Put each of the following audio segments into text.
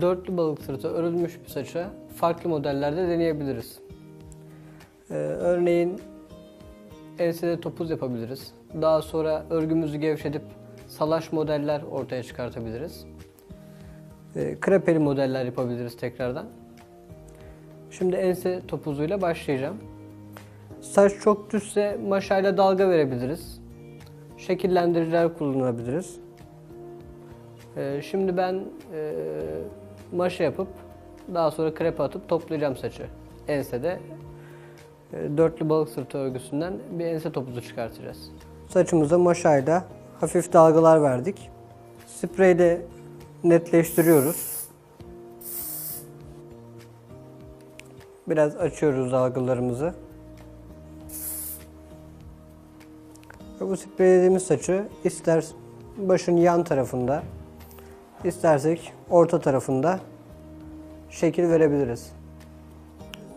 Dörtlü balık sırtı örülmüş bir saça farklı modellerde deneyebiliriz. Ee, örneğin ensede topuz yapabiliriz. Daha sonra örgümüzü gevşetip salaş modeller ortaya çıkartabiliriz. Ee, krepeli modeller yapabiliriz tekrardan. Şimdi ense topuzuyla başlayacağım. Saç çok düzse maşayla dalga verebiliriz. Şekillendiriciler kullanabiliriz. Ee, şimdi ben e, maşa yapıp daha sonra krepe atıp toplayacağım saçı. Ensede e, dörtlü balık sırtı örgüsünden bir ense topuzu çıkartacağız. Saçımıza maşayla hafif dalgalar verdik. Spreyle netleştiriyoruz. Biraz açıyoruz dalgalarımızı. Bu spreylediğimiz saçı ister başın yan tarafında, istersek orta tarafında şekil verebiliriz.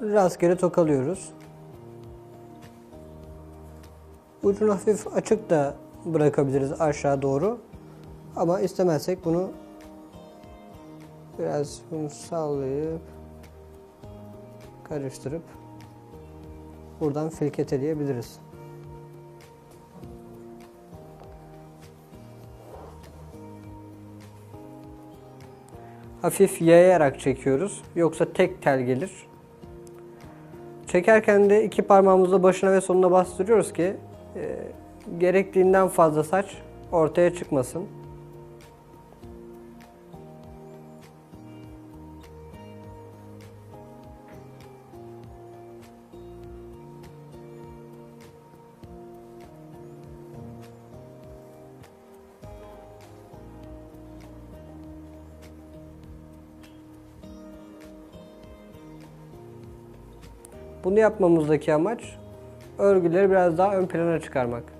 Rastgele tokalıyoruz. Ucunu hafif açık da bırakabiliriz aşağı doğru. Ama istemezsek bunu biraz bunu sallayıp karıştırıp buradan filketeleyebiliriz. Hafif yayarak çekiyoruz. Yoksa tek tel gelir. Çekerken de iki parmağımızla başına ve sonuna bastırıyoruz ki e, gerektiğinden fazla saç ortaya çıkmasın. Bunu yapmamızdaki amaç örgüleri biraz daha ön plana çıkarmak.